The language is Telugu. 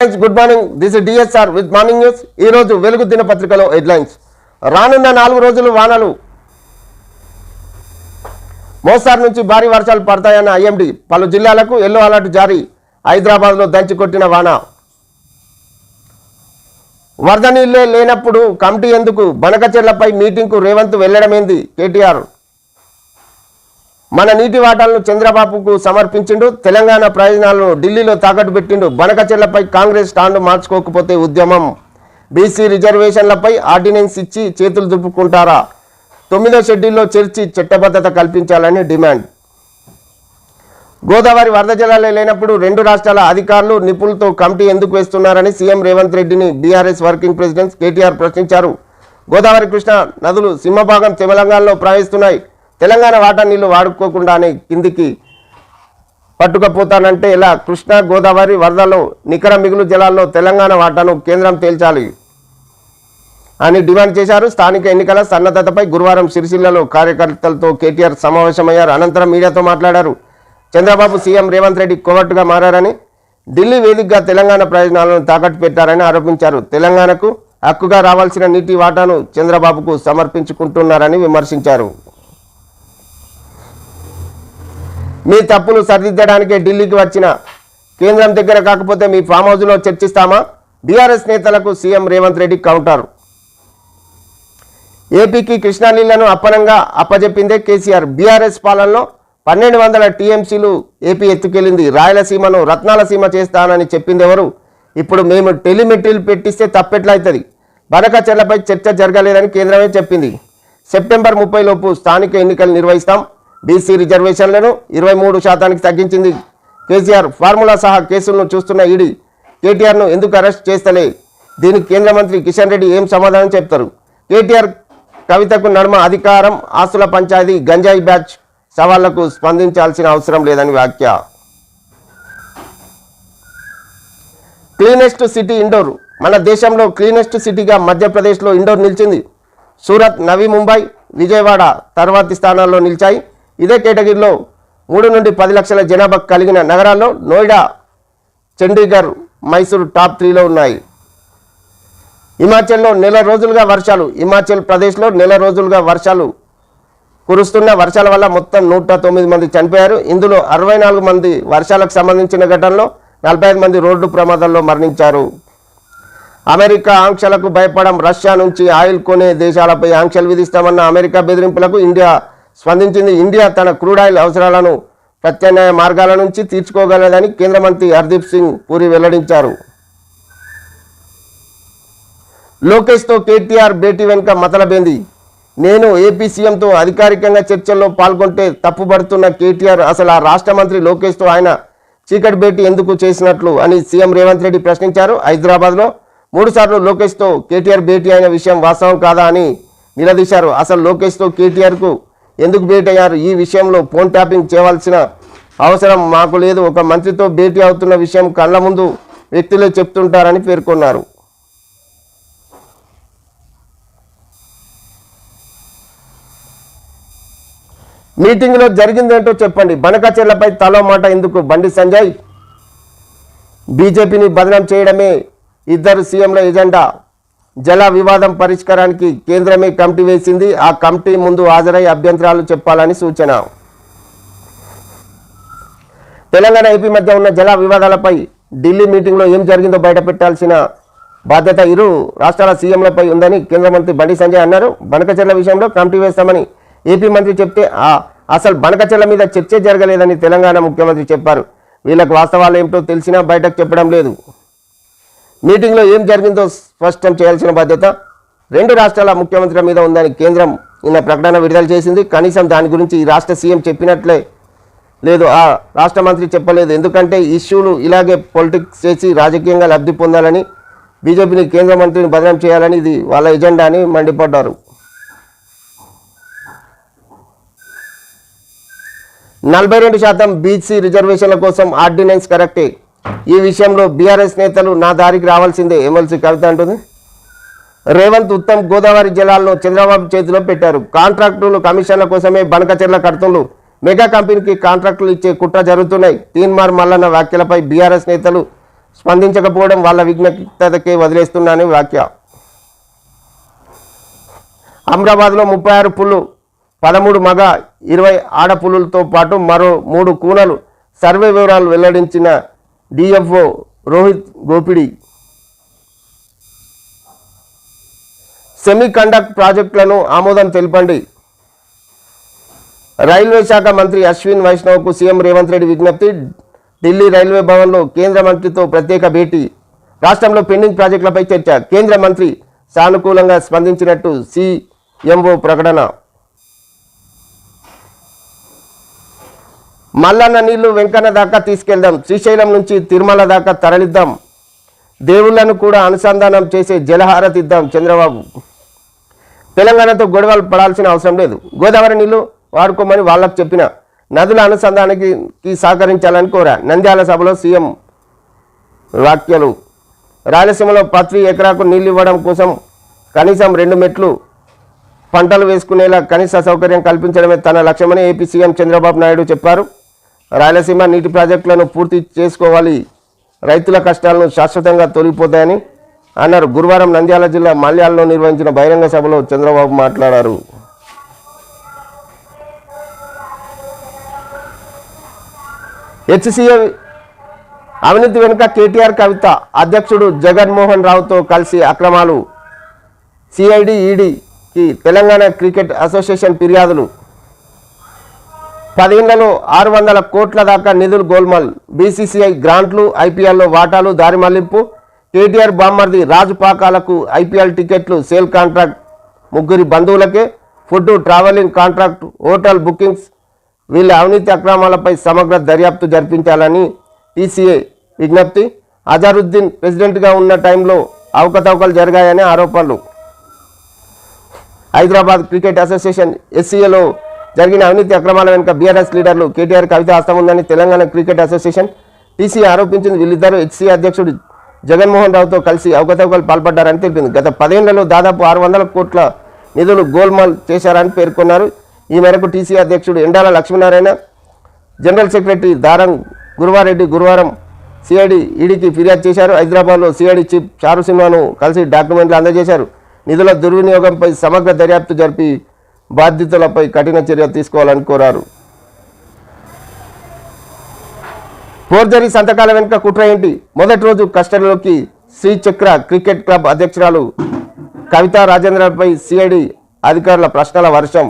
Good morning this DSR with morning news ఈ రోజు వెలుగు దినపత్రికలో హెడ్లైన్స్ రానున్న నాలుగు రోజులు వానలు. మోస్తారు నుంచి భారీ వర్షాలు పడతాయన్న ఐఎండి. పలు జిల్లాలకు ఎల్లో అలర్ట్ జారీ. హైదరాబాద్లో దంచి కొట్టిన వాన. వరద నీళ్ళే లేనప్పుడు కమిటీ ఎందుకు? బనకచెర్లపై మీటింగ్కు రేవంత్ వెళ్ళడమేంది కేటీఆర్ మన నీటి వాటాలను చంద్రబాబుకు సమర్పించిండు తెలంగాణ ప్రయోజనాలను ఢిల్లీలో తాకట్టు పెట్టిండు. బనకచెర్లపై కాంగ్రెస్ స్టాండ్ మార్చుకోకపోతే ఉద్యమం. బీసీ రిజర్వేషన్లపై ఆర్డినెన్స్ ఇచ్చి చేతులు దుప్పుకుంటారా తొమ్మిదో షెడ్యూల్లో చేర్చి చట్టబద్ధత కల్పించాలని డిమాండ్. గోదావరి వరద జలాలే లేనప్పుడు రెండు రాష్ట్రాల అధికారులు నిపుణులతో కమిటీ ఎందుకు వేస్తున్నారని సీఎం రేవంత్ రెడ్డిని బీఆర్ఎస్ వర్కింగ్ ప్రెసిడెంట్ కేటీఆర్ ప్రశ్నించారు. గోదావరి కృష్ణ నదులు సింహభాగం తెలంగాణలో ప్రవహిస్తున్నాయి. తెలంగాణ వాటా నీళ్ళు వాడుకోకుండానే కిందికి పట్టుకపోతానంటే ఇలా కృష్ణా గోదావరి వరదలో నికర మిగులు జలాల్లో తెలంగాణ వాటాను కేంద్రం తేల్చాలి అని డిమాండ్ చేశారు. స్థానిక ఎన్నికల సన్నద్ధతపై గురువారం సిరిసిల్లలో కార్యకర్తలతో కేటీఆర్ సమావేశమయ్యారు. అనంతరం మీడియాతో మాట్లాడారు. చంద్రబాబు సీఎం రేవంత్ రెడ్డి కోవట్టుగా మారారని ఢిల్లీ వేదికగా తెలంగాణ ప్రయోజనాలను తాకట్టు పెట్టారని ఆరోపించారు. తెలంగాణకు హక్కుగా రావాల్సిన నీటి వాటాను చంద్రబాబుకు సమర్పించుకుంటున్నారని విమర్శించారు. మీ తప్పులు సరిదిద్దడానికే ఢిల్లీకి వచ్చిన కేంద్రం దగ్గర కాకపోతే మీ ఫామ్ హౌస్లో చర్చిస్తామా? బీఆర్ఎస్ నేతలకు సీఎం రేవంత్ రెడ్డి కౌంటర్. ఏపీకి కృష్ణానీళ్ళను అప్పనంగా అప్పజెప్పిందే కేసీఆర్. బీఆర్ఎస్ పాలనలో పన్నెండు వందల టీఎంసీలు ఏపీ ఎత్తుకెళ్ళింది. రాయలసీమను రత్నాల సీమ చేస్తానని చెప్పింది ఎవరు? ఇప్పుడు మేము టెలిమెట్రీలు పెట్టిస్తే తప్పెట్లయితుంది బనకచర్లపై చర్చ జరగలేదని కేంద్రమే చెప్పింది. సెప్టెంబర్ ముప్పై లోపు స్థానిక ఎన్నికలు నిర్వహిస్తాం. బీసీ రిజర్వేషన్లను ఇరవై మూడు శాతానికి తగ్గించింది కేసీఆర్. ఫార్ములా సహా కేసులను చూస్తున్న ఈడీ కేటీఆర్ను ఎందుకు అరెస్ట్ చేస్తలే? దీనికి కేంద్ర మంత్రి కిషన్ రెడ్డి ఏం సమాధానం చెప్తారు? కేటీఆర్ కవితకు నడుమ అధికారం ఆస్తుల పంచాయతీ గంజాయి బ్యాచ్ సవాళ్ళకు స్పందించాల్సిన అవసరం లేదని వ్యాఖ్య. Cleanest city Indore. మన దేశంలో క్లీనెస్ట్ సిటీగా మధ్యప్రదేశ్లో ఇండోర్ నిలిచింది. సూరత్ నవీ ముంబై విజయవాడ తర్వాతి స్థానాల్లో నిలిచాయి. ఇదే కేటగిరీలో మూడు నుండి పది లక్షల జనాభా కలిగిన నగరాల్లో నోయిడా చండీగఢ్ మైసూర్ టాప్ త్రీలో ఉన్నాయి. హిమాచల్లో నెల రోజులుగా వర్షాలు హిమాచల్ ప్రదేశ్లో నెల రోజులుగా వర్షాలు కురుస్తున్న వర్షాల వల్ల మొత్తం నూట తొమ్మిది మంది చనిపోయారు. ఇందులో అరవై నాలుగు మంది వర్షాలకు సంబంధించిన ఘటనలో నలభై ఐదు మంది రోడ్డు ప్రమాదాల్లో మరణించారు. అమెరికా ఆంక్షలకు భయపడం రష్యా నుంచి ఆయిల్ కొనే దేశాలపై ఆంక్షలు విధిస్తామన్న అమెరికా బెదిరింపులకు ఇండియా స్పందించింది ఇండియా తన క్రూడ్ ఆయిల్ అవసరాలను ప్రత్యామ్నాయ మార్గాల నుంచి తీర్చుకోగలదని కేంద్ర మంత్రి హర్దీప్ సింగ్ పూరి వెల్లడించారు. లోకేష్తో కేటీఆర్ భేటీ వెనుక మతలబేంది. నేను ఏపీ సీఎంతో అధికారికంగా చర్చల్లో పాల్గొంటే తప్పుపడుతున్న కేటీఆర్ అసలు ఆ రాష్ట్ర మంత్రి లోకేష్తో ఆయన చీకటి భేటీ ఎందుకు చేసినట్లు అని సీఎం రేవంత్ రెడ్డి ప్రశ్నించారు. హైదరాబాద్లో మూడుసార్లు లోకేష్తో కేటీఆర్ భేటీ అయిన విషయం వాస్తవం కాదా అని నిలదీశారు. అసలు లోకేష్తో కేటీఆర్కు ఎందుకు భేటీ అయ్యారు ఈ విషయంలో ఫోన్ ట్యాపింగ్ చేయవలసిన అవసరం మాకు లేదు. ఒక మంత్రితో భేటీ అవుతున్న విషయం కళ్ళ ముందు వ్యక్తులే చెప్తుంటారని పేర్కొన్నారు. మీటింగ్లో జరిగిందేంటో చెప్పండి. బనకచెర్లపై తలో మాట ఎందుకు? బండి సంజయ్ బీజేపీని బదనం చేయడమే ఇద్దరు సీఎంల ఎజెండా. జల వివాదం పరిష్కారానికి కేంద్రమే కమిటీ వేసింది. ఆ కమిటీ ముందు హాజరై అభ్యంతరాలు చెప్పాలని సూచన. తెలంగాణ ఏపీ మధ్య ఉన్న జల వివాదాలపై ఢిల్లీ మీటింగ్లో ఏం జరిగిందో బయటపెట్టాల్సిన బాధ్యత ఇరు రాష్ట్రాల సీఎంలపై ఉందని కేంద్ర మంత్రి బండి సంజయ్ అన్నారు. బనకచెర్ల విషయంలో కమిటీ వేస్తామని ఏపీ మంత్రి చెప్తే ఆ అసలు బనకచెర్ల మీద చర్చే జరగలేదని తెలంగాణ ముఖ్యమంత్రి చెప్పారు. వీళ్ళకు వాస్తవాలు ఏమిటో తెలిసినా బయటకు చెప్పడం లేదు. మీటింగ్లో ఏం జరిగిందో స్పష్టం చేయాల్సిన బాధ్యత. రెండు రాష్ట్రాల ముఖ్యమంత్రుల మీద ఉందని కేంద్రం నిన్న ప్రకటన విడుదల చేసింది. కనీసం దాని గురించి ఈ రాష్ట్ర సీఎం చెప్పినట్లే లేదు. ఆ రాష్ట్ర మంత్రి చెప్పలేదు. ఎందుకంటే ఇష్యూలు ఇలాగే పొలిటిక్స్ చేసి రాజకీయంగా లబ్ధి పొందాలని బీజేపీని కేంద్ర మంత్రిని బదనం చేయాలని ఇది వాళ్ళ ఎజెండా అని మండిపడ్డారు. నలభై రెండు శాతం బీసీ రిజర్వేషన్ల కోసం ఆర్డినెన్స్ కరెక్టే. ఈ విషయంలో బీఆర్ఎస్ నేతలు నా దారికి రావాల్సిందే. ఎమ్మెల్సీ కవిత అంటుంది. రేవంత్ ఉత్తమ్ గోదావరి జలాలను చంద్రబాబు చేతిలో పెట్టారు. కాంట్రాక్టులు కమిషన్ల కోసమే బనకచెర్ల కడుతుండ్రు. మెగా కంపెనీకి కాంట్రాక్టులు ఇచ్చే కుట్ర జరుగుతున్నాయి. తీన్మార్ మల్లన్న వ్యాఖ్యలపై బీఆర్ఎస్ నేతలు స్పందించకపోవడం వాళ్ళ విజ్ఞతకే వదిలేస్తున్నానని వ్యాఖ్య. అమరాబాద్లో ముప్పై ఆరు పుల్లు పదమూడు మగ ఇరవై ఆడ పులులతో పాటు మరో మూడు కూనలు. సర్వే వివరాలు వెల్లడించిన DFO Rohit Gopidi. Semi conduct ప్రాజెక్టులను ఆమోదం తెలపండి. రైల్వే శాఖ మంత్రి అశ్విన్ వైష్ణవ్కు సీఎం రేవంత్ రెడ్డి విజ్ఞప్తి ఢిల్లీ రైల్వే భవన్లో కేంద్ర మంత్రితో ప్రత్యేక భేటీ రాష్ట్రంలో పెండింగ్ ప్రాజెక్టులపై చర్చ కేంద్ర మంత్రి సానుకూలంగా స్పందించినట్టు సీఎంఓ ప్రకటన. మల్లన్న నీళ్ళు వెంకన్న దాకా తీసుకెళ్దాం. శ్రీశైలం నుంచి తిరుమల దాకా తరలిద్దాం. దేవుళ్ళను కూడా అనుసంధానం చేసే జలహారతిద్దాం చంద్రబాబు. తెలంగాణతో గొడవలు పడాల్సిన అవసరం లేదు. గోదావరి నీళ్ళు వాడుకోమని వాళ్ళకు చెప్పిన. నదుల అనుసంధానానికి సహకరించాలని కోరా. నంద్యాల సభలో సీఎం వ్యాఖ్యలు. రాయలసీమలో పత్రి ఎకరాకు నీళ్ళు ఇవ్వడం కోసం కనీసం రెండు మెట్లు పంటలు వేసుకునేలా కనీస సౌకర్యం కల్పించడమే తన లక్ష్యమని ఏపీ సీఎం చంద్రబాబు నాయుడు చెప్పారు. రాయలసీమ నీటి ప్రాజెక్టులను పూర్తి చేసుకోవాలి. రైతుల కష్టాలను శాశ్వతంగా తొలగిపోతాయని అన్నారు. గురువారం నంద్యాల జిల్లా మల్యాలలో నిర్వహించిన బహిరంగ సభలో చంద్రబాబు మాట్లాడారు. హెచ్సిఏ అవినీతి వెనుక కేటీఆర్ కవిత. అధ్యక్షుడు జగన్మోహన్ రావుతో కలిసి అక్రమాలు. సిఐడి ఈడీకి తెలంగాణ క్రికెట్ అసోసియేషన్ ఫిర్యాదులు. పదేళ్ళలో ఆరు వందల కోట్ల దాకా నిధులు గోల్మాల్. బీసీసీఐ గ్రాంట్లు ఐపీఎల్లో వాటాలు దారి మళ్ళింపు. కేటీఆర్ బామ్మర్ది రాజుపాకాలకు ఐపీఎల్ టికెట్లు సేల్ కాంట్రాక్ట్ ముగ్గురి బంధువులకే. Food travelling contract hotel bookings. వీళ్ళ అవినీతి అక్రమాలపై సమగ్ర దర్యాప్తు జరిపించాలని టీసీఏ విజ్ఞప్తి. అజారుద్దీన్ ప్రెసిడెంట్గా ఉన్న టైంలో అవకతవకలు జరిగాయనే ఆరోపణలు. హైదరాబాద్ క్రికెట్ అసోసియేషన్ ఎస్సీఏలో జరిగిన అవినీతి అక్రమాల వెనుక బీఆర్ఎస్ లీడర్లు కేటీఆర్ కవిత హస్తం ఉందని తెలంగాణ క్రికెట్ అసోసియేషన్ టీసీ ఆరోపించింది. వీళ్ళిద్దరూ హెచ్సీ అధ్యక్షుడు జగన్మోహన్ రావుతో కలిసి అవకతవకలు పాల్పడ్డారని తెలిపింది. గత పదేళ్ళలో దాదాపు ఆరు వందల కోట్ల నిధులు గోల్మాల్ చేశారని పేర్కొన్నారు. ఈ మేరకు టీసీ అధ్యక్షుడు ఎండాల లక్ష్మీనారాయణ జనరల్ సెక్రటరీ దారం గురువారెడ్డి గురువారం సిఐడి ఈడీకి ఫిర్యాదు చేశారు. హైదరాబాద్లో సిఐడి చీఫ్ చారు సిన్హాను కలిసి డాక్యుమెంట్లు అందజేశారు. నిధుల దుర్వినియోగంపై సమగ్ర దర్యాప్తు జరిపి బాధ్యతలపై కఠిన చర్య తీసుకోవాలని కోరారు. ఫోర్జరీ సంతకాల వెనుక కుట్ర ఏంటి? మొదటి రోజు కస్టడీలోకి శ్రీచక్ర క్రికెట్ క్లబ్ అధ్యక్షురాలు కవితా రాజేంద్రపై సిఐడి అధికారుల ప్రశ్నల వర్షం.